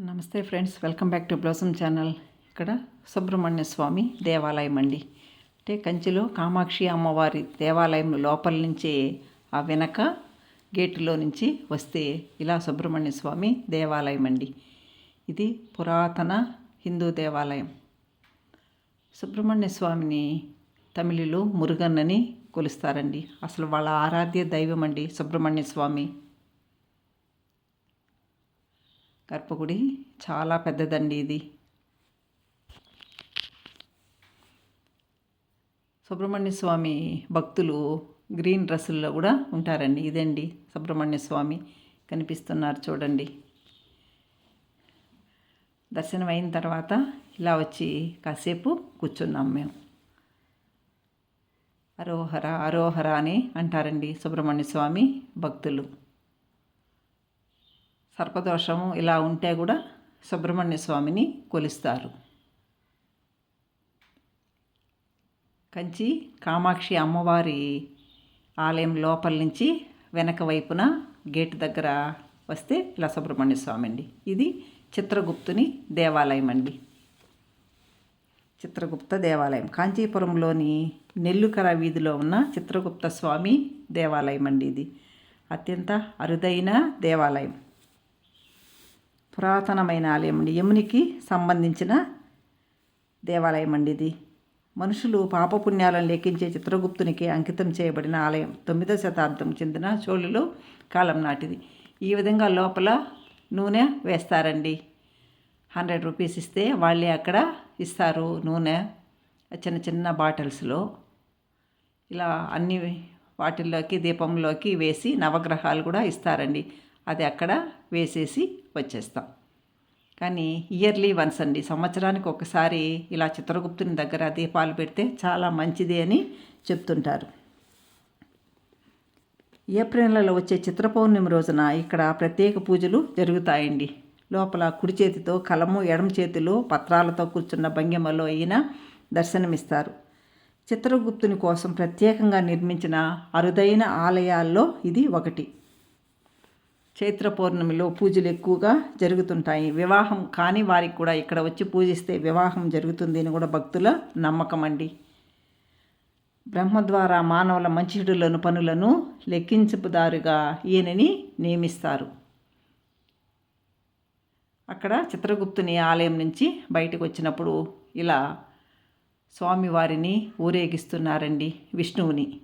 నమస్తే friends welcome back to blossom channel. ఇక్కడ సుబ్రహ్మణ్య స్వామి దేవాలయం అండి. అంటే కంచిలో కామాక్షి అమ్మవారి దేవాలయం లోపల నుంచి ఆ వెనక గేటులో నుంచి వస్తే ఇలా సుబ్రహ్మణ్య స్వామి దేవాలయం అండి. ఇది పురాతన హిందూ దేవాలయం. సుబ్రహ్మణ్య స్వామిని తమిళులు మురుగన్నని కొలుస్తారండి. అసలు వాళ్ళ ఆరాధ్య దైవం అండి సుబ్రహ్మణ్య స్వామి. గర్భగుడి చాలా పెద్దదండి ఇది. సుబ్రహ్మణ్య స్వామి భక్తులు గ్రీన్ డ్రెస్సుల్లో కూడా ఉంటారండి. ఇదండి సుబ్రహ్మణ్య స్వామి కనిపిస్తున్నారు చూడండి. దర్శనం అయిన తర్వాత ఇలా వచ్చి కాసేపు కూర్చున్నాం మేము. అరోహర అరోహర అని అంటారండి సుబ్రహ్మణ్య స్వామి భక్తులు. సర్పదోషము ఇలా ఉంటే కూడా సుబ్రహ్మణ్య స్వామిని కొలుస్తారు. కంచి కామాక్షి అమ్మవారి ఆలయం లోపల నుంచి వెనక వైపున గేటు దగ్గర వస్తే ఇలా సుబ్రహ్మణ్య స్వామి అండి ఇది చిత్రగుప్తుని దేవాలయం అండి. చిత్రగుప్త దేవాలయం. కాంచీపురంలోని నెల్లుకర వీధిలో ఉన్న చిత్రగుప్త స్వామి దేవాలయం అండి ఇది. అత్యంత అరుదైన దేవాలయం. పురాతనమైన ఆలయం అండి. యమునికి సంబంధించిన దేవాలయం అండి ఇది. మనుషులు పాపపుణ్యాలను లెక్కించే చిత్రగుప్తునికి అంకితం చేయబడిన ఆలయం తొమ్మిదో శతాబ్దం చెందిన చోళులు కాలం నాటిది. ఈ విధంగా లోపల నూనె వేస్తారండి. హండ్రెడ్ రూపీస్ ఇస్తే వాళ్ళే అక్కడ ఇస్తారు నూనె. చిన్న చిన్న బాటిల్స్లో ఇలా అన్ని వాటిల్లోకి దీపంలోకి వేసి నవగ్రహాలు కూడా ఇస్తారండి. అది అక్కడ వేసేసి వచ్చేస్తాం. కానీ ఇయర్లీ వన్స్ అండి సంవత్సరానికి ఒకసారి ఇలా చిత్రగుప్తుని దగ్గర దీపాలు పెడితే చాలా మంచిది అని చెప్తుంటారు. ఏప్రిల్లలో వచ్చే చిత్ర పౌర్ణమి రోజున ఇక్కడ ప్రత్యేక పూజలు జరుగుతాయండి. లోపల కుడి చేతితో కలము ఎడమ చేతిలో పత్రాలతో కూర్చున్న భంగిమలో అయిన దర్శనమిస్తారు. చిత్రగుప్తుని కోసం ప్రత్యేకంగా నిర్మించిన అరుదైన ఆలయాల్లో ఇది ఒకటి. చైత్ర పౌర్ణమిలో పూజలు ఎక్కువగా జరుగుతుంటాయి. వివాహం కాని వారికి కూడా ఇక్కడ వచ్చి పూజిస్తే వివాహం జరుగుతుంది అని కూడా భక్తుల నమ్మకం అండి. బ్రహ్మ ద్వారా మానవుల మంచిడులను పనులను లెక్కించుదారుగా ఈయనని నియమిస్తారు. అక్కడ చిత్రగుప్తుని ఆలయం నుంచి బయటకు వచ్చినప్పుడు ఇలా స్వామివారిని ఊరేగిస్తున్నారండి విష్ణువుని.